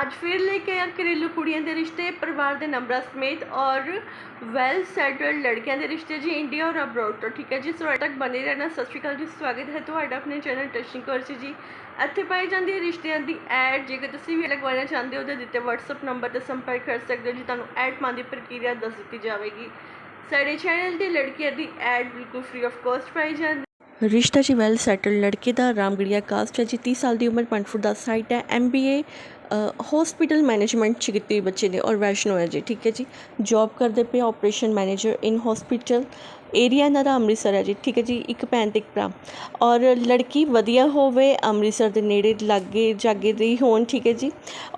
ਅੱਜ ਫਿਰ ਲੈ ਕੇ ਆਇਆ ਘਰੇਲੂ ਕੁੜੀਆਂ ਦੇ ਰਿਸ਼ਤੇ, ਪਰਿਵਾਰ ਦੇ ਨੰਬਰਾਂ ਸਮੇਤ ਔਰ ਵੈਲ ਸੈਟਲਡ ਲੜਕੀਆਂ ਦੇ ਰਿਸ਼ਤੇ ਜੀ, ਇੰਡੀਆ ਔਰ ਅਬਰੋਡ ਤੋਂ, ਠੀਕ ਹੈ ਜੀ? ਸੋ ਤੱਕ ਬਣੇ ਰਹਿਣਾ, ਸਤਿ ਸ਼੍ਰੀ ਅਕਾਲ ਜੀ, ਸਵਾਗਤ ਹੈ ਤੁਹਾਡਾ ਆਪਣੇ ਚੈਨਲ ਟੱਚਿੰਗ ਕੋਰਸ ਜੀ। ਇੱਥੇ ਪਾਈ ਜਾਂਦੀ ਹੈ ਰਿਸ਼ਤਿਆਂ ਦੀ ਐਡ ਜੇਕਰ ਤੁਸੀਂ ਵੀ ਲਗਵਾਉਣਾ ਚਾਹੁੰਦੇ ਹੋ ਤਾਂ ਦਿੱਤੇ WhatsApp ਨੰਬਰ ਤੇ ਸੰਪਰਕ ਕਰ ਸਕਦੇ ਹੋ ਜੀ, ਤੁਹਾਨੂੰ ਐਡ ਪਾਉਣ ਦੀ ਪ੍ਰਕਿਰਿਆ ਦੱਸ ਦਿੱਤੀ ਜਾਵੇਗੀ। ਸਾਡੇ ਚੈਨਲ ਤੇ ਲੜਕੀਆਂ ਦੀ ਐਡ ਬਿਲਕੁਲ ਫ੍ਰੀ ਆਫ ਕਾਸਟ ਪਾਈ ਜਾਂਦੀ ਰਿਸ਼ਤਾ ਜੀ ਵੈਲ ਸੈਟਲ ਲੜਕੇ ਦਾ ਰਾਮਗੜੀਆ ਕਾਸਟ ਹੈ ਜੀ 30 ਸਾਲ ਦੀ ਉਮਰ 5 ਫੁੱਟ ਦਾ ਹਾਈਟ ਹੈ ਐਮਬੀਏ ਹਸਪੀਟਲ ਮੈਨੇਜਮੈਂਟ ਚ ਕੀਤੀ ਹੋਈ ਬੱਚੇ ਨੇ ਔਰ ਵੈਸ਼ਨੋ ਹੈ ਜੀ, ਠੀਕ ਹੈ ਜੀ। ਜੌਬ ਕਰਦੇ ਪਏ operation manager in hospital area ਇਹਨਾਂ ਦਾ ਅੰਮ੍ਰਿਤਸਰ ਹੈ ਜੀ, ਠੀਕ ਹੈ ਜੀ, ਇੱਕ ਭੈਣ ਤੇ ਇੱਕ ਭਰਾ। ਔਰ ਲੜਕੀ ਵਧੀਆ ਹੋਵੇ, ਅੰਮ੍ਰਿਤਸਰ ਦੇ ਨੇੜੇ ਲਾਗੇ ਜਾਗੇ ਦੀ ਹੋਣ, ਠੀਕ ਹੈ ਜੀ।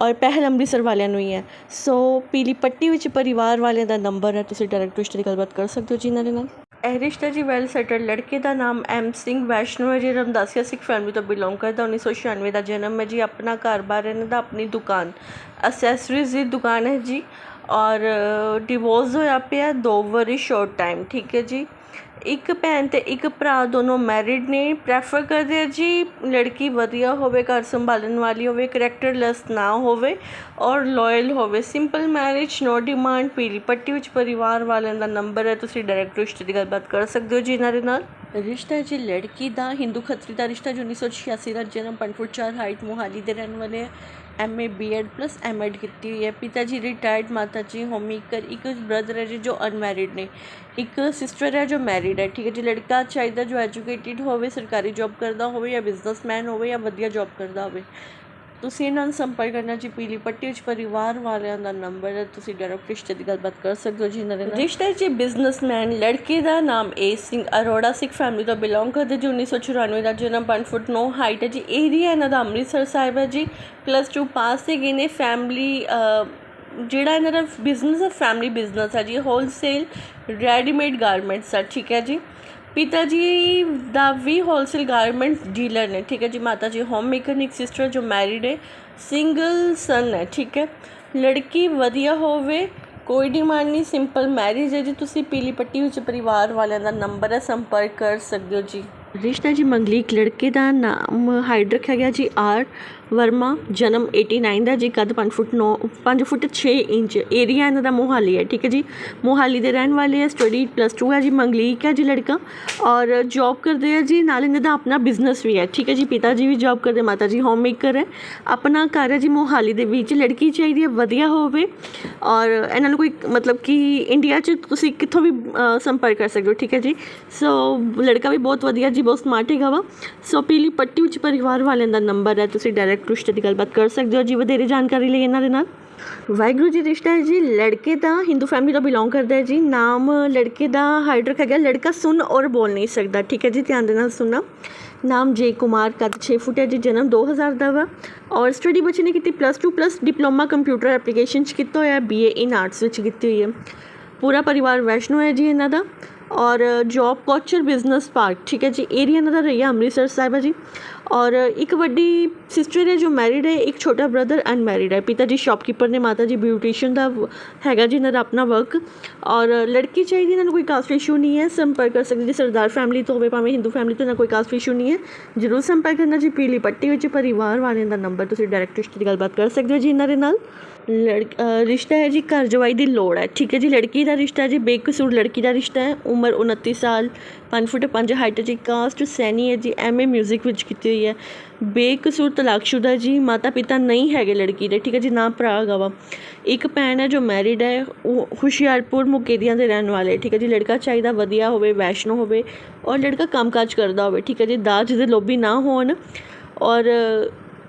ਔਰ ਪਹਿਲ ਅੰਮ੍ਰਿਤਸਰ ਵਾਲਿਆਂ ਨੂੰ ਹੀ ਹੈ। ਸੋ ਪੀਲੀ ਪੱਟੀ ਵਿੱਚ ਪਰਿਵਾਰ ਵਾਲਿਆਂ ਦਾ ਨੰਬਰ ਹੈ, ਤੁਸੀਂ ਡਾਇਰੈਕਟ ਰਿਸ਼ਤੇ ਦੀ ਗੱਲਬਾਤ ਕਰ ਸਕਦੇ ਹੋ ਜੀ ਇਹਨਾਂ ਦੇ ਨਾਲ। ਇਹ ਰਿਸ਼ਤਾ ਜੀ ਵੈਲ ਸੈਟਲ ਲੜਕੇ ਦਾ ਨਾਮ ਐਮ ਸਿੰਘ ਵੈਸ਼ਨੋ ਹੈ ਜੀ ਰਮਦਾਸੀਆ ਸਿੱਖ ਫੈਮਿਲੀ ਤੋਂ ਬਿਲੋਂਗ ਕਰਦਾ 1996 ਦਾ ਜਨਮ ਹੈ ਜੀ, ਆਪਣਾ ਘਰ-ਬਾਰ ਇਹਨਾਂ ਦਾ ਆਪਣੀ ਦੁਕਾਨ ਅਸੈਸਰੀਜ਼ ਦੀ ਦੁਕਾਨ ਹੈ ਜੀ ਔਰ ਡਿਵੋਰਸ ਹੋਇਆ ਪਿਆ ਦੋ ਵਾਰੀ ਸ਼ੋਰਟ ਟਾਈਮ ਠੀਕ ਹੈ ਜੀ। ਇੱਕ ਭੈਣ ਅਤੇ ਇੱਕ ਭਰਾ ਦੋਨੋਂ ਮੈਰਿਡ ਨੇ ਪ੍ਰੈਫਰ ਕਰਦੇ ਆ ਜੀ ਲੜਕੀ ਵਧੀਆ ਹੋਵੇ, ਘਰ ਸੰਭਾਲਣ ਵਾਲੀ ਹੋਵੇ ਕਰੈਕਟਰਲੈਸ ਨਾ ਹੋਵੇ ਔਰ ਲੋਇਲ ਹੋਵੇ। ਸਿੰਪਲ ਮੈਰਿਜ ਨੋ ਡਿਮਾਂਡ ਪੀਲੀ ਪੱਟੀ ਵਿੱਚ ਪਰਿਵਾਰ ਵਾਲਿਆਂ ਦਾ ਨੰਬਰ ਹੈ, ਤੁਸੀਂ ਡਾਇਰੈਕਟ ਰਿਸ਼ਤੇ ਦੀ ਗੱਲਬਾਤ ਕਰ ਸਕਦੇ ਹੋ ਜੀ ਇਹਨਾਂ ਦੇ ਨਾਲ। ਰਿਸ਼ਤਾ ਹੈ ਜੀ, ਲੜਕੀ ਦਾ ਹਿੰਦੂ ਖੱਤਰੀ ਦਾ ਰਿਸ਼ਤਾ ਜੋ 1986 ਦਾ ਜਨਮ 5 ਫੁੱਟ 4 ਹਾਈਟ ਮੋਹਾਲੀ ਦੇ ਰਹਿਣ ਵਾਲੇ ਹੈ। ਐਮਏ ਬੀਐਡ ਪਲੱਸ ਐਮਐਡ ਕੀਤੀ ਹੋਈ ਹੈ। ਪਿਤਾ ਜੀ ਰਿਟਾਇਰਡ ਮਾਤਾ ਜੀ ਹੋਮਮੇਕਰ ਇੱਕ ਬ੍ਰਦਰ ਹੈ ਜੀ ਜੋ ਅਨਮੈਰਿਡ ਨੇ। ਇੱਕ ਸਿਸਟਰ ਹੈ ਜੋ ਮੈਰਿਡ ਹੈ। ਠੀਕ ਹੈ ਜੀ, ਲੜਕਾ ਚਾਹੀਦਾ ਜੋ ਐਜੂਕੇਟਿਡ ਹੋਵੇ, ਸਰਕਾਰੀ ਜੌਬ ਕਰਦਾ ਹੋਵੇ ਜਾਂ ਬਿਜ਼ਨਸਮੈਨ ਹੋਵੇ ਜਾਂ ਵਧੀਆ ਜੌਬ ਕਰਦਾ ਹੋਵੇ। ਤੁਸੀਂ ਇਹਨਾਂ ਨੂੰ ਸੰਪਰਕ ਕਰਨਾ, ਜੀ ਪੀਲੀ ਪੱਟੀ ਵਿੱਚ ਪਰਿਵਾਰ ਵਾਲਿਆਂ ਦਾ ਨੰਬਰ ਹੈ, ਤੁਸੀਂ ਡਾਇਰੈਕਟ ਰਿਸ਼ਤੇ ਦੀ ਗੱਲਬਾਤ ਕਰ ਸਕਦੇ ਹੋ ਜੀ ਇਹਨਾਂ ਦੇ ਨਾਲ। ਰਿਸ਼ਤਾ ਜੀ ਬਿਜ਼ਨਸਮੈਨ ਲੜਕੇ ਦਾ ਨਾਮ ਏ ਸਿੰਘ ਅਰੋੜਾ ਸਿੱਖ ਫੈਮਿਲੀ ਤੋਂ ਬਿਲੋਂਗ ਕਰਦੇ ਜੀ 1994 ਦਾ ਜਨਮ 5 ਫੁੱਟ 9 ਹਾਈਟ ਹੈ ਜੀ। ਏਰੀਆ ਇਹਨਾਂ ਦਾ ਅੰਮ੍ਰਿਤਸਰ ਸਾਹਿਬ ਹੈ ਜੀ ਪਲੱਸ 2 ਪਾਸ ਤੇ ਗਏ ਨੇ ਫੈਮਿਲੀ ਜਿਹੜਾ ਇਹਨਾਂ ਦਾ ਬਿਜ਼ਨਸ ਹੈ ਫੈਮਿਲੀ ਬਿਜ਼ਨਸ ਹੈ ਜੀ ਹੋਲਸੇਲ ਰੈਡੀਮੇਡ ਗਾਰਮੈਂਟਸ ਆ ਠੀਕ ਹੈ ਜੀ। ਪਿਤਾ ਜੀ ਦਾ ਵੀ ਹੋਲਸੇਲ ਗਾਰਮੈਂਟ ਡੀਲਰ ਨੇ, ਠੀਕ ਹੈ ਜੀ ਮਾਤਾ ਜੀ ਹੋਮ ਮੇਕਰ ਨੇ, ਇੱਕ ਸਿਸਟਰ ਜੋ ਮੈਰਿਡ ਹੈ ਸਿੰਗਲ ਸਨ ਹੈ, ਠੀਕ ਹੈ। ਲੜਕੀ ਵਧੀਆ ਹੋਵੇ, ਕੋਈ ਡਿਮਾਂਡ ਨਹੀਂ ਸਿੰਪਲ ਮੈਰਿਜ ਹੈ ਜੀ, ਤੁਸੀਂ ਪੀਲੀ ਪੱਟੀ ਵਿੱਚ ਪਰਿਵਾਰ ਵਾਲਿਆਂ ਦਾ ਨੰਬਰ ਹੈ, ਸੰਪਰਕ ਕਰ ਸਕਦੇ ਹੋ ਜੀ। ਰਿਸ਼ਤਾ ਜੀ ਮੰਗਲੀਕ ਲੜਕੇ ਦਾ ਨਾਮ ਹਾਈਡ ਰੱਖਿਆ ਗਿਆ ਜੀ ਆਰ ਵਰਮਾ, ਜਨਮ 89 ਦਾ ਜੀ, ਕੱਦ 5 ਫੁੱਟ 9 5 ਫੁੱਟ 6 ਇੰਚ ਏਰੀਆ ਇਹਨਾਂ ਦਾ ਮੋਹਾਲੀ ਹੈ, ਠੀਕ ਹੈ ਜੀ? ਮੋਹਾਲੀ ਦੇ ਰਹਿਣ ਵਾਲੇ ਹੈ ਸਟੱਡੀ ਪਲੱਸ 2 ਹੈ ਜੀ, ਮੰਗਲੀਕ ਹੈ ਜੀ ਲੜਕਾ ਔਰ ਜੌਬ ਕਰਦੇ ਹੈ ਜੀ, ਨਾਲ ਇਹਨਾਂ ਦਾ ਆਪਣਾ ਬਿਜ਼ਨਸ ਵੀ ਹੈ, ਠੀਕ ਹੈ ਜੀ? ਪਿਤਾ ਜੀ ਵੀ ਜੌਬ ਕਰਦੇ, ਮਾਤਾ ਜੀ ਹੋਮ ਮੇਕਰ ਹੈ। ਆਪਣਾ ਘਰ ਹੈ ਜੀ ਮੋਹਾਲੀ ਦੇ ਵਿੱਚ, ਲੜਕੀ ਚਾਹੀਦੀ ਹੈ, ਵਧੀਆ ਹੋਵੇ ਔਰ ਇਹਨਾਂ ਨੂੰ ਕੋਈ ਮਤਲਬ ਕਿ ਇੰਡੀਆ 'ਚ ਤੁਸੀਂ ਕਿੱਥੋਂ ਵੀ ਸੰਪਰਕ ਕਰ ਸਕਦੇ ਹੋ, ਠੀਕ ਹੈ ਜੀ? ਸੋ ਲੜਕਾ ਵੀ ਬਹੁਤ ਵਧੀਆ ਜੀ, ਬਹੁਤ ਸਮਾਰਟ ਹੈਗਾ ਵਾ। ਸੋ ਪੀਲੀ ਪੱਟੀ ਵਿੱਚ ਪਰਿਵਾਰ ਵਾਲਿਆਂ ਦਾ ਨੰਬਰ ਹੈ, ਤੁਸੀਂ ਡਾਇਰੈਕਟ ਰਿਸ਼ਤੇ ਦੀ ਗੱਲਬਾਤ ਕਰ ਸਕਦੇ ਹੋ ਜੀ, ਵਧੇਰੇ ਜਾਣਕਾਰੀ ਲਈ ਇਹਨਾਂ ਦੇ ਨਾਲ। ਵਾਹਿਗੁਰੂ ਜੀ ਰਿਸ਼ਤਾ ਹੈ ਜੀ, ਲੜਕੇ ਦਾ ਹਿੰਦੂ ਫੈਮਿਲੀ ਤੋਂ ਬਿਲੋਂਗ ਕਰਦਾ ਹੈ ਜੀ। ਨਾਮ ਲੜਕੇ ਦਾ ਹਾਈਡ ਰੱਖਿਆ ਗਿਆ ਲੜਕਾ ਸੁਣ ਔਰ ਬੋਲ ਨਹੀਂ ਸਕਦਾ। ਠੀਕ ਹੈ ਜੀ, ਧਿਆਨ ਦੇ ਨਾਲ ਸੁਣਨਾ ਨਾਮ ਜੇ ਕੁਮਾਰ, ਕੱਦ 6 ਫੁੱਟ ਹੈ ਜੀ, ਜਨਮ 2000 ਦਾ ਵਾ। ਔਰ ਸਟੱਡੀ ਬੱਚੇ ਨੇ ਕੀਤੀ plus 2 plus diploma computer application ਚ ਕੀਤਾ ਹੋਇਆ ਬੀਏ ਇਨ ਆਰਟਸ ਵਿੱਚ ਕੀਤੀ ਹੋਈ ਹੈ। ਪੂਰਾ ਪਰਿਵਾਰ ਵੈਸ਼ਨੋ ਹੈ ਜੀ ਇਹਨਾਂ ਦਾ। ਔਰ ਜੌਬ ਕੋਚਰ ਬਿਜ਼ਨਸ ਪਾਰਕ ਠੀਕ ਹੈ ਜੀ। ਏਰੀਆ ਇਹਨਾਂ ਦਾ ਰਹੀਆ ਅੰਮ੍ਰਿਤਸਰ ਸਾਹਿਬ ਹੈ ਜੀ। ਔਰ ਇੱਕ ਵੱਡੀ ਸਿਸਟਰ ਹੈ ਜੋ ਮੈਰਿਡ ਹੈ, ਇੱਕ ਛੋਟਾ ਬ੍ਰਦਰ ਅਨਮੈਰਿਡ ਹੈ। ਪਿਤਾ ਜੀ ਸ਼ਾਪਕੀਪਰ ਨੇ ਮਾਤਾ ਜੀ ਬਿਊਟੀਸ਼ੀਅਨ ਦਾ ਹੈਗਾ ਜੀ ਇਹਨਾਂ ਦਾ ਆਪਣਾ ਵਰਕ ਔਰ ਲੜਕੀ ਚਾਹੀਦੀ, ਇਹਨਾਂ ਨੂੰ ਕੋਈ ਕਾਸਟ ਇਸ਼ੂ ਨਹੀਂ ਹੈ। ਸੰਪਰਕ ਕਰ ਸਕਦੇ ਜੀ ਸਰਦਾਰ ਫੈਮਿਲੀ ਤੋਂ ਹੋਵੇ, ਭਾਵੇਂ ਹਿੰਦੂ ਫੈਮਿਲੀ ਤੋਂ ਨਾ ਕੋਈ ਕਾਸਟ ਇਸ਼ੂ ਨਹੀਂ ਹੈ। ਜਰੂਰ ਸੰਪਰਕ ਕਰਨਾ ਜੀ, ਪੀਲੀ ਪੱਟੀ ਵਿੱਚ ਪਰਿਵਾਰ ਵਾਲਿਆਂ ਦਾ ਨੰਬਰ ਤੁਸੀਂ ਡਾਇਰੈਕਟ ਰਿਸ਼ਤੇ ਦੀ ਗੱਲਬਾਤ ਕਰ ਸਕਦੇ ਹੋ ਜੀ ਇਹਨਾਂ ਦੇ ਨਾਲ। ਲੜਕ ਰਿਸ਼ਤਾ ਹੈ ਜੀ, ਘਰ ਜਵਾਈ ਦੀ ਲੋੜ ਹੈ। ਠੀਕ ਹੈ ਜੀ, ਲੜਕੀ ਦਾ ਰਿਸ਼ਤਾ ਹੈ ਜੀ, ਬੇਕਸੂਰ ਲੜਕੀ ਦਾ ਰਿਸ਼ਤਾ ਹੈ। ਉਮਰ 29 ਸਾਲ 5 ਫੁੱਟ 5 ਹਾਈਟ ਜੀ ਕਾਸਟ ਸੈਨੀ ਹੈ ਜੀ ਐਮਏ 뮤직 ਵਿੱਚ ਕੀਤੀ ਹੋਈ ਹੈ। ਬੇਕਸੂਰ ਤਲਾਕਸ਼ੁਦਾ ਜੀ, ਮਾਤਾ ਪਿਤਾ ਨਹੀਂ ਹੈਗੇ ਲੜਕੀ ਦੇ, ਠੀਕ ਹੈ ਜੀ, ਨਾ ਭਰਾ ਗਵਾ ਇੱਕ ਭੈਣ ਹੈ ਜੋ ਮੈਰਿਡ ਹੈ, ਉਹ ਹੁਸ਼ਿਆਰਪੁਰ ਮੁਕੇਰੀਆਂ ਦੇ ਰਹਿਣ ਵਾਲੇ, ਠੀਕ ਹੈ ਜੀ, ਲੜਕਾ ਚਾਹੀਦਾ ਵਧੀਆ ਹੋਵੇ, ਵੈਸ਼ਨੋ ਹੋਵੇ, ਔਰ ਲੜਕਾ ਕੰਮਕਾਜ ਕਰਦਾ ਹੋਵੇ, ਠੀਕ ਹੈ ਜੀ, ਦਾਜ ਦੇ ਲੋਭੀ ਨਾ ਹੋਣ, ਔਰ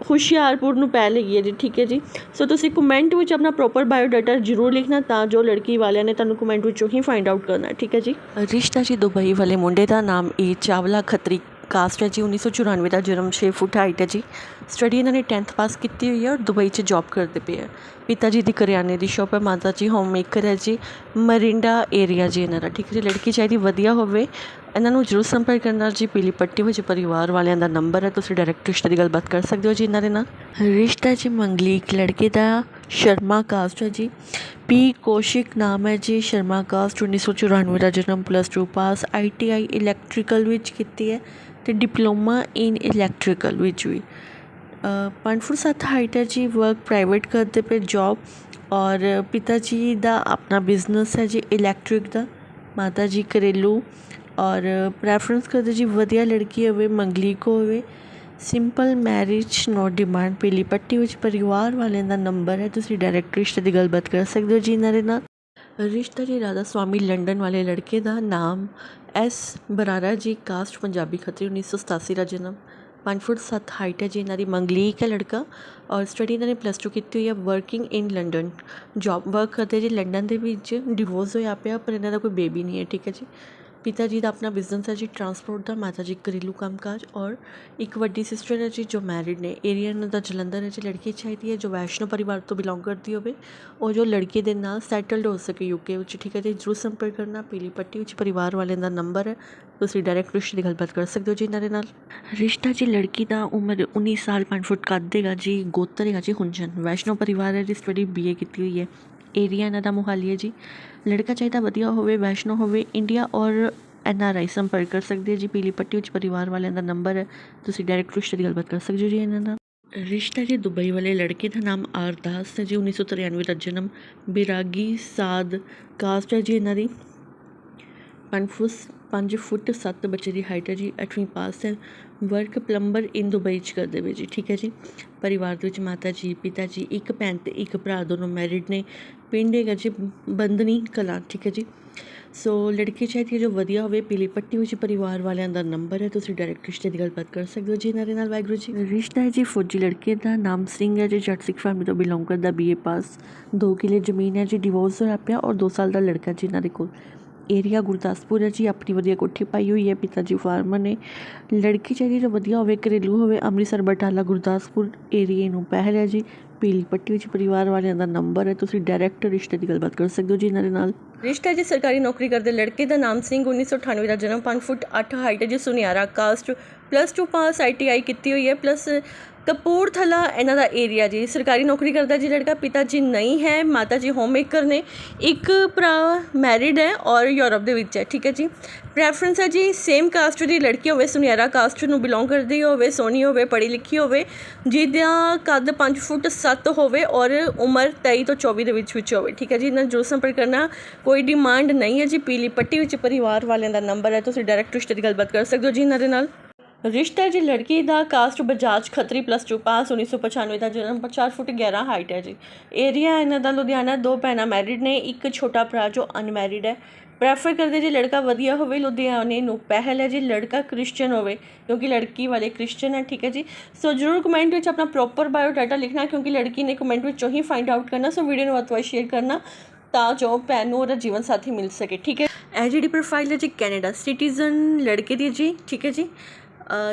ਹੁਸ਼ਿਆਰਪੁਰ ਨੂੰ ਪੈ ਲਈ ਹੈ ਜੀ, ਠੀਕ ਹੈ ਜੀ। ਸੋ ਤੁਸੀਂ ਕਮੈਂਟ ਵਿੱਚ ਆਪਣਾ ਪ੍ਰੋਪਰ ਬਾਇਓਡਾਟਾ ਜ਼ਰੂਰ ਲਿਖਣਾ ਤਾਂ ਜੋ ਲੜਕੀ ਵਾਲਿਆਂ ਨੇ ਤੁਹਾਨੂੰ ਕਮੈਂਟ ਵਿੱਚੋਂ ਹੀ ਫਾਈਂਡ ਆਊਟ ਕਰਨਾ ਠੀਕ ਹੈ ਜੀ। ਰਿਸ਼ਤਾ ਜੀ ਦੁਬਈ ਵਾਲੇ ਮੁੰਡੇ ਦਾ ਨਾਮ ਏ ਚਾਵਲਾ ਖੱਤਰੀ। ਕਾਸਟ ਹੈ ਜੀ 1994 ਦਾ ਜਨਮ 6 ਫੁੱਟ ਹਾਈਟ ਹੈ ਜੀ। ਸਟੱਡੀ ਇਹਨਾਂ ਨੇ 10th ਪਾਸ ਕੀਤੀ ਹੋਈ ਹੈ ਔਰ ਦੁਬਈ 'ਚ ਜੌਬ ਕਰਦੇ ਪਏ ਹੈ। ਪਿਤਾ ਜੀ ਦੀ ਕਰਿਆਨੇ ਦੀ ਸ਼ਾਪ ਹੈ, ਮਾਤਾ ਜੀ ਹੋਮ ਮੇਕਰ ਹੈ ਜੀ, ਮਰਿੰਡਾ ਏਰੀਆ ਜੀ ਇਹਨਾਂ ਦਾ, ਠੀਕ ਹੈ ਜੀ। ਲੜਕੀ ਚਾਹੀਦੀ ਵਧੀਆ ਹੋਵੇ, ਇਹਨਾਂ ਨੂੰ ਜਰੂਰ ਸੰਪਰਕ ਕਰਨਾ ਜੀ ਪੀਲੀ ਪੱਟੀ ਵਿੱਚ ਪਰਿਵਾਰ ਵਾਲਿਆਂ ਦਾ ਨੰਬਰ ਹੈ, ਤੁਸੀਂ ਡਾਇਰੈਕਟ ਰਿਸ਼ਤੇ ਦੀ ਗੱਲਬਾਤ ਕਰ ਸਕਦੇ ਹੋ ਜੀ ਇਹਨਾਂ ਦੇ ਨਾਲ। ਰਿਸ਼ਤਾ ਜੀ ਮੰਗਲੀਕ ਲੜਕੇ ਦਾ ਸ਼ਰਮਾ ਕਾਸਟ ਹੈ ਜੀ। ਪੀ ਕੌਸ਼ਿਕ ਨਾਮ ਹੈ ਜੀ ਸ਼ਰਮਾ ਕਾਸਟ 1994 ਦਾ ਜਨਮ ਪਲੱਸ 2 ਪਾਸ ਆਈਟੀਆਈ ਇਲੈਕਟ੍ਰੀਕਲ ਵਿੱਚ ਕੀਤੀ ਹੈ ਤੇ ਡਿਪਲੋਮਾ ਇਨ ਇਲੈਕਟ੍ਰੀਕਲ ਵਿੱਚ ਵੀ। ਅ, ਫੁੱਟ ਸੱਤ ਹਾਈਟ ਹੈ ਜੀ ਵਰਕ ਪ੍ਰਾਈਵੇਟ ਕਰਦੇ ਪਏ ਜੌਬ ਔਰ ਪਿਤਾ ਜੀ ਦਾ ਆਪਣਾ ਬਿਜ਼ਨਸ ਹੈ ਜੀ ਇਲੈਕਟ੍ਰਿਕ ਦਾ ਮਾਤਾ ਜੀ ਘਰੇਲੂ ਔਰ ਪ੍ਰੈਫਰੈਂਸ ਕਰਦੇ ਜੀ ਵਧੀਆ ਲੜਕੀ ਹੋਵੇ ਮੰਗਲੀਕ ਹੋਵੇ। ਸਿੰਪਲ ਮੈਰਿਜ ਨੋ ਡਿਮਾਂਡ ਪੀਲੀ ਪੱਟੀ ਵਿੱਚ ਪਰਿਵਾਰ ਵਾਲਿਆਂ ਦਾ ਨੰਬਰ ਹੈ ਤੁਸੀਂ ਡਾਇਰੈਕਟ ਰਿਸ਼ਤੇ ਦੀ ਗੱਲਬਾਤ ਕਰ ਸਕਦੇ ਹੋ ਜੀ ਇਹਨਾਂ ਦੇ ਨਾਲ ਰਿਸ਼ਤਾ ਜੀ ਰਾਧਾ ਸਵਾਮੀ ਲੰਡਨ ਵਾਲੇ ਲੜਕੇ ਦਾ ਨਾਮ ਐਸ ਬਰਾਰਾ ਜੀ ਕਾਸਟ ਪੰਜਾਬੀ ਖੱਤਰੀ 1987 ਦਾ ਜਨਮ ਪੰਜ ਫੁੱਟ ਸੱਤ ਹਾਈਟ ਹੈ ਜੀ ਇਹਨਾਂ ਦੀ ਮੰਗਲੀਕ ਹੈ ਲੜਕਾ ਔਰ ਸਟੱਡੀ ਇਹਨਾਂ ਨੇ ਪਲੱਸ ਟੂ ਕੀਤੀ ਹੋਈ ਹੈ working in London job work ਕਰਦੇ ਜੀ ਲੰਡਨ ਦੇ ਵਿੱਚ ਡਿਵੋਰਸ ਹੋਇਆ ਪਿਆ ਪਰ ਇਹਨਾਂ ਦਾ ਕੋਈ ਬੇਬੀ ਨਹੀਂ ਹੈ ਠੀਕ ਹੈ ਜੀ ਪਿਤਾ ਜੀ ਦਾ ਆਪਣਾ ਬਿਜ਼ਨਸ ਹੈ ਜੀ ਟਰਾਂਸਪੋਰਟ ਦਾ ਮਾਤਾ ਜੀ ਘਰੇਲੂ ਕੰਮਕਾਜ ਔਰ ਇੱਕ ਵੱਡੀ ਸਿਸਟਰ ਹੈ ਜੀ ਜੋ ਮੈਰਿਡ ਨੇ ਏਰੀਆ ਇਹਨਾਂ ਦਾ ਜਲੰਧਰ ਹੈ ਜੀ, ਲੜਕੀ ਚਾਹੀਦੀ ਹੈ, ਜੋ ਵੈਸ਼ਨੋ ਪਰਿਵਾਰ ਤੋਂ ਬਿਲੋਂਗ ਕਰਦੀ ਹੋਵੇ ਉਹ ਜੋ ਲੜਕੀ ਦੇ ਨਾਲ ਸੈਟਲਡ ਹੋ ਸਕੇ ਯੂਕੇ ਵਿੱਚ। ਠੀਕ ਹੈ ਜੀ, ਜ਼ਰੂਰ ਸੰਪਰਕ ਕਰਨਾ, ਪੀਲੀ ਪੱਟੀ ਵਿੱਚ ਪਰਿਵਾਰ ਵਾਲਿਆਂ ਦਾ ਨੰਬਰ ਹੈ। ਤੁਸੀਂ ਡਾਇਰੈਕਟ ਰਿਸ਼ਤੇ ਦੀ ਗੱਲਬਾਤ ਕਰ ਸਕਦੇ ਹੋ ਜੀ ਇਹਨਾਂ ਦੇ ਨਾਲ। ਰਿਸ਼ਤਾ ਜੀ, ਲੜਕੀ ਦਾ ਉਮਰ 19 ਸਾਲ 5 ਫੁੱਟ ਕੱਦ ਦੇਗਾ ਜੀ, ਗੋਤਰ ਹੈਗਾ ਜੀ, ਹੁੰਜਨ। ਵੈਸ਼ਨੋ ਪਰਿਵਾਰ ਹੈ ਜੀ ਸਟੱਡੀ ਬੀਏ ਕੀਤੀ ਹੋਈ ਹੈ। ਏਰੀਆ ਇਹਨਾਂ ਦਾ ਮੋਹਾਲੀ ਹੈ ਜੀ। ਲੜਕਾ ਚਾਹੀਦਾ ਵਧੀਆ ਹੋਵੇ, ਵੈਸ਼ਨੋ ਹੋਵੇ, ਇੰਡੀਆ ਔਰ ਐਨ ਆਰ ਆਈ ਸੰਪਰਕ ਕਰ ਸਕਦੇ ਜੀ। ਪੀਲੀ ਪੱਟੀ ਵਿੱਚ ਪਰਿਵਾਰ ਵਾਲਿਆਂ ਦਾ ਨੰਬਰ ਹੈ। ਤੁਸੀਂ ਡਾਇਰੈਕਟ ਰਿਸ਼ਤੇ ਦੀ ਗੱਲਬਾਤ ਕਰ ਸਕਦੇ ਹੋ ਜੀ ਇਹਨਾਂ ਨਾਲ। ਰਿਸ਼ਤਾ ਜੀ ਦੁਬਈ ਵਾਲੇ ਲੜਕੇ ਦਾ ਨਾਮ ਆਰਦਾਸ ਹੈ ਜੀ 1993 ਦਾ ਜਨਮ। ਬਿਰਾਗੀ, ਸਾਦ, ਕਾਸਟ ਹੈ ਜੀ ਇਹਨਾਂ ਦੀ। ਪੰਜ ਫੁੱਟ ਪੰਜ ਫੁੱਟ ਸੱਤ ਬੱਚੇ ਦੀ ਹਾਈਟ ਹੈ ਜੀ, ਅੱਠਵੀਂ ਪਾਸ ਹੈ। ਵਰਕ ਪਲੰਬਰ ਇਨ ਦੁਬਈ ਚ ਕਰਦੇ ਵੇ ਜੀ, ਠੀਕ ਹੈ ਜੀ। ਪਰਿਵਾਰ ਦੇ ਵਿੱਚ ਮਾਤਾ ਜੀ, ਪਿਤਾ ਜੀ, ਇੱਕ ਭੈਣ ਤੇ ਇੱਕ ਭਰਾ ਦੋਨੋਂ ਮੈਰਿਡ ਨੇ। ਪਿੰਡ ਹੈਗਾ ਜੀ ਬੰਦਨੀ ਕਲਾਂ, ਠੀਕ ਹੈ ਜੀ। ਸੋ ਲੜਕੀ ਚਾਹੀਦੀ ਹੈ ਜੋ ਵਧੀਆ ਹੋਵੇ ਪੀਲੀ ਪੱਟੀ ਵਿੱਚ ਪਰਿਵਾਰ ਵਾਲਿਆਂ ਦਾ ਨੰਬਰ ਹੈ, ਤੁਸੀਂ ਡਾਇਰੈਕਟ ਰਿਸ਼ਤੇ ਦੀ ਗੱਲਬਾਤ ਕਰ ਸਕਦੇ ਹੋ ਜੀ ਇਹਨਾਂ ਦੇ ਨਾਲ, ਵਾਹਿਗੁਰੂ ਜੀ। ਰਿਸ਼ਤਾ ਹੈ ਜੀ ਫੌਜੀ ਲੜਕੇ ਦਾ, ਨਾਮ ਸਿੰਘ ਹੈ ਜੀ, ਜੱਟ ਸਿੱਖ ਫੈਮਿਲੀ ਤੋਂ ਬਿਲੋਂਗ ਕਰਦਾ ਬੀਏ ਪਾਸ ਦੋ ਕਿਲੇ ਜ਼ਮੀਨ ਹੈ ਜੀ ਡਿਵੋਰਸ ਹੋਇਆ ਪਿਆ ਔਰ 2 ਸਾਲ ਦਾ ਲੜਕਾ ਜੀ ਇਹਨਾਂ ਦੇ ਕੋਲ। ਏਰੀਆ ਗੁਰਦਾਸਪੁਰ ਹੈ ਜੀ, ਆਪਣੀ ਵਧੀਆ ਕੋਠੀ ਪਾਈ ਹੋਈ ਹੈ ਪਿਤਾ ਜੀ ਫਾਰਮਰ ਨੇ। ਲੜਕੀ ਚਾਹੀਦੀ ਜੋ ਵਧੀਆ ਹੋਵੇ, ਘਰੇਲੂ ਹੋਵੇ, ਅੰਮ੍ਰਿਤਸਰ, ਬਟਾਲਾ, ਗੁਰਦਾਸਪੁਰ ਏਰੀਏ ਨੂੰ ਪਹਿਲ ਹੈ ਜੀ। ਪੀਲੀ ਪੱਟੀ ਵਿੱਚ ਪਰਿਵਾਰ ਵਾਲਿਆਂ ਦਾ ਨੰਬਰ ਹੈ, ਤੁਸੀਂ ਡਾਇਰੈਕਟ ਰਿਸ਼ਤੇ ਦੀ ਗੱਲਬਾਤ ਕਰ ਸਕਦੇ ਹੋ ਜੀ ਇਹਨਾਂ ਦੇ ਨਾਲ। ਰਿਸ਼ਤਾ ਜੀ, ਸਰਕਾਰੀ ਨੌਕਰੀ ਕਰਦੇ ਲੜਕੇ ਦਾ ਨਾਮ ਸਿੰਘ 1998 ਦਾ ਜਨਮ 5 ਫੁੱਟ 8 ਹਾਈਟ ਹੈ ਜੀ, ਸੁਨਿਆਰਾ ਕਾਸਟ ਪਲੱਸ 2 ਪਾਸ ਆਈਟੀਆਈ ਕੀਤੀ ਹੋਈ ਹੈ, ਪਲੱਸ ਕਪੂਰਥਲਾ ਇਹਨਾਂ ਦਾ ਏਰੀਆ ਜੀ। ਸਰਕਾਰੀ ਨੌਕਰੀ ਕਰਦਾ ਜੀ ਲੜਕਾ, ਪਿਤਾ ਜੀ ਨਹੀਂ ਹੈ, ਮਾਤਾ ਜੀ ਹੋਮ ਮੇਕਰ ਨੇ। ਇੱਕ ਭਰਾ ਮੈਰਿਡ ਹੈ ਔਰ ਯੂਰਪ ਦੇ ਵਿੱਚ ਹੈ, ਠੀਕ ਹੈ ਜੀ। ਪ੍ਰੈਫਰੈਂਸ ਹੈ ਜੀ ਸੇਮ ਕਾਸਟ ਦੀ ਲੜਕੀ ਹੋਵੇ, ਸੁਨਿਆਰਾ ਕਾਸਟ ਨੂੰ ਬਿਲੋਂਗ ਕਰਦੀ ਹੋਵੇ, ਸੋਹਣੀ ਹੋਵੇ, ਪੜ੍ਹੀ ਲਿਖੀ ਹੋਵੇ, ਜਿਹਦਾ ਕੱਦ 5 ਫੁੱਟ 7 ਹੋਵੇ ਔਰ ਉਮਰ 23 ਤੋਂ 24 ਦੇ ਵਿੱਚ ਵਿੱਚ ਹੋਵੇ, ਠੀਕ ਹੈ ਜੀ। ਇਹਨਾਂ ਜੋ ਸੰਪਰਕ ਕਰਨਾ ਕੋਈ ਡਿਮਾਂਡ ਨਹੀਂ ਹੈ ਜੀ। ਪੀਲੀ ਪੱਟੀ ਵਿੱਚ ਪਰਿਵਾਰ ਵਾਲਿਆਂ ਦਾ ਨੰਬਰ ਹੈ, ਤੁਸੀਂ ਡਾਇਰੈਕਟ ਰਿਸ਼ਤੇ ਦੀ ਗੱਲਬਾਤ ਕਰ ਸਕਦੇ ਹੋ ਜੀ ਇਹਨਾਂ ਦੇ ਨਾਲ। ਰਿਸ਼ਤਾ ਜੀ, ਲੜਕੀ ਦਾ caste Bajaj Khatri plus 2 pass 1995 ਦਾ ਜਨਮ 4 ਫੁੱਟ 11 ਹਾਈਟ ਹੈ ਜੀ। ਏਰੀਆ ਇਹਨਾਂ ਦਾ ਲੁਧਿਆਣਾ, ਦੋ ਭੈਣਾਂ ਮੈਰਿਡ ਨੇ, ਇੱਕ ਛੋਟਾ ਭਰਾ ਜੋ ਅਨਮੈਰਿਡ ਹੈ। ਪ੍ਰੈਫਰ ਕਰਦੇ ਜੀ ਲੜਕਾ ਵਧੀਆ ਹੋਵੇ, ਲੁਧਿਆਣੇ ਨੂੰ ਪਹਿਲ ਹੈ ਜੀ, ਲੜਕਾ ਕ੍ਰਿਸਚੀਅਨ ਹੋਵੇ, ਕਿਉਂਕਿ ਲੜਕੀ ਵਾਲੇ ਕ੍ਰਿਸਚੀਅਨ ਹੈ, ਠੀਕ ਹੈ ਜੀ। ਸੋ ਜਰੂਰ ਕਮੈਂਟ ਵਿੱਚ ਆਪਣਾ ਪ੍ਰੋਪਰ ਬਾਇਓਡਾਟਾ ਲਿਖਣਾ, ਕਿਉਂਕਿ ਲੜਕੀ ਨੇ ਕਮੈਂਟ ਵਿੱਚੋਂ ਹੀ ਫਾਈਂਡ ਆਊਟ ਕਰਨਾ ਸੋ ਵੀਡੀਓ ਨੂੰ ਵੱਧ ਤੋਂ ਵੱਧ ਸ਼ੇਅਰ ਕਰਨਾ, ਤਾਂ ਜੋ ਭੈਣ ਨੂੰ ਉਹਦਾ ਜੀਵਨ ਸਾਥੀ ਮਿਲ ਸਕੇ, ਠੀਕ ਹੈ। ਇਹ ਜਿਹੜੀ ਪ੍ਰੋਫਾਈਲ ਹੈ ਜੀ ਕੈਨੇਡਾ ਸਿਟੀਜ਼ਨ ਲੜਕੇ ਦੀ ਜੀ, ਠੀਕ ਹੈ ਜੀ।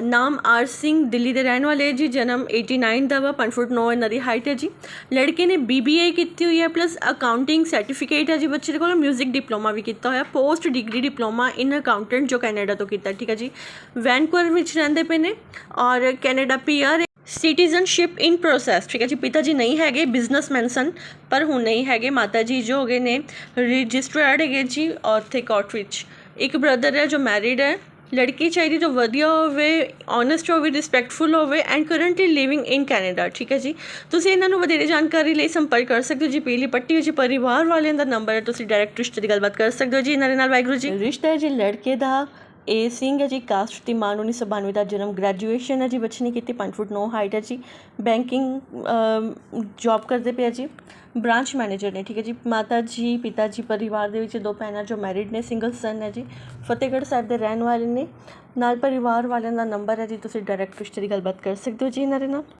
ਨਾਮ ਆਰ ਸਿੰਘ, ਦਿੱਲੀ ਦੇ ਰਹਿਣ ਵਾਲੇ ਜੀ, ਜਨਮ 89 ਦਾ ਵਾ 5 ਫੁੱਟ 9 ਇਹਨਾਂ ਦੀ ਹਾਈਟ ਹੈ ਜੀ। ਲੜਕੇ ਨੇ ਬੀਬੀਏ ਕੀਤੀ ਹੋਈ ਹੈ ਪਲੱਸ ਅਕਾਊਂਟਿੰਗ ਸਰਟੀਫਿਕੇਟ ਹੈ ਜੀ ਬੱਚੇ ਦੇ ਕੋਲ 뮤직 ਡਿਪਲੋਮਾ ਵੀ ਕੀਤਾ ਹੋਇਆ post degree diploma in accountant ਜੋ ਕੈਨੇਡਾ ਤੋਂ ਕੀਤਾ, ਠੀਕ ਹੈ ਜੀ। ਵੈਨਕੂਵਰ ਵਿੱਚ ਰਹਿੰਦੇ ਪਏ ਨੇ ਔਰ Canada PR citizenship in process ਠੀਕ ਹੈ ਜੀ। ਪਿਤਾ ਜੀ ਨਹੀਂ ਹੈਗੇ ਬਿਜ਼ਨਸਮੈਨ ਸਨ, ਪਰ ਹੁਣ ਨਹੀਂ ਹੈਗੇ। ਮਾਤਾ ਜੀ ਜੋ ਹੋ ਗਏ ਨੇ ਰਜਿਸਟਰਡ ਹੈਗੇ ਜੀ, ਉੱਥੇ ਕੋਰਟ ਵਿੱਚ। ਇੱਕ ਬ੍ਰਦਰ ਹੈ ਜੋ ਮੈਰਿਡ ਹੈ। ਲੜਕੀ ਚਾਹੀਦੀ ਜੋ ਵਧੀਆ ਹੋਵੇ ਓਨੈਸਟ ਹੋਵੇ ਰਿਸਪੈਕਟਫੁਲ ਹੋਵੇ and currently living in Canada ਠੀਕ ਹੈ ਜੀ? ਤੁਸੀਂ ਇਹਨਾਂ ਨੂੰ ਵਧੇਰੇ ਜਾਣਕਾਰੀ ਲਈ ਸੰਪਰਕ ਕਰ ਸਕਦੇ ਹੋ ਜੀ, ਪੀਲੀ ਪੱਟੀ ਵਿੱਚ ਪਰਿਵਾਰ ਵਾਲਿਆਂ ਦਾ ਨੰਬਰ ਹੈ, ਤੁਸੀਂ ਡਾਇਰੈਕਟ ਰਿਸ਼ਤੇ ਦੀ ਗੱਲਬਾਤ ਕਰ ਸਕਦੇ ਹੋ ਜੀ, ਇਹਨਾਂ ਦੇ ਨਾਲ ਵਾਹਿਗੁਰੂ ਜੀ। ਰਿਸ਼ਤਾ ਹੈ ਜੀ ਲੜਕੇ ਦਾ ਏ ਸਿੰਘ ਹੈ ਜੀ ਕਾਸਟ ਦੀ ਮਾਨ 1992 ਦਾ ਜਨਮ ਗ੍ਰੈਜੂਏਸ਼ਨ ਹੈ ਜੀ, ਬੱਚੇ ਨੇ ਕੀਤੀ 5 ਫੁੱਟ 9 ਹਾਈਟ ਹੈ ਜੀ। ਬੈਂਕਿੰਗ ਜੌਬ ਕਰਦੇ ਪਿਆ ਜੀ। ਬ੍ਰਾਂਚ ਮੈਨੇਜਰ ਨੇ, ਠੀਕ ਹੈ ਜੀ। ਮਾਤਾ ਜੀ, ਪਿਤਾ ਜੀ, ਪਰਿਵਾਰ ਦੇ ਵਿੱਚ ਦੋ ਭੈਣਾਂ ਜੋ ਮੈਰਿਡ ਨੇ ਸਿੰਗਲ ਸਨ ਹੈ ਜੀ। ਫਤਿਹਗੜ੍ਹ ਸਾਹਿਬ ਦੇ ਰਹਿਣ ਵਾਲੇ ਨੇ। ਨਾਲ ਪਰਿਵਾਰ ਵਾਲਿਆਂ ਦਾ ਨੰਬਰ ਹੈ ਜੀ, ਤੁਸੀਂ ਡਾਇਰੈਕਟ ਰਿਸ਼ਤੇ ਦੀ ਗੱਲਬਾਤ ਕਰ ਸਕਦੇ ਹੋ ਜੀ ਇਹਨਾਂ ਦੇ ਨਾਲ।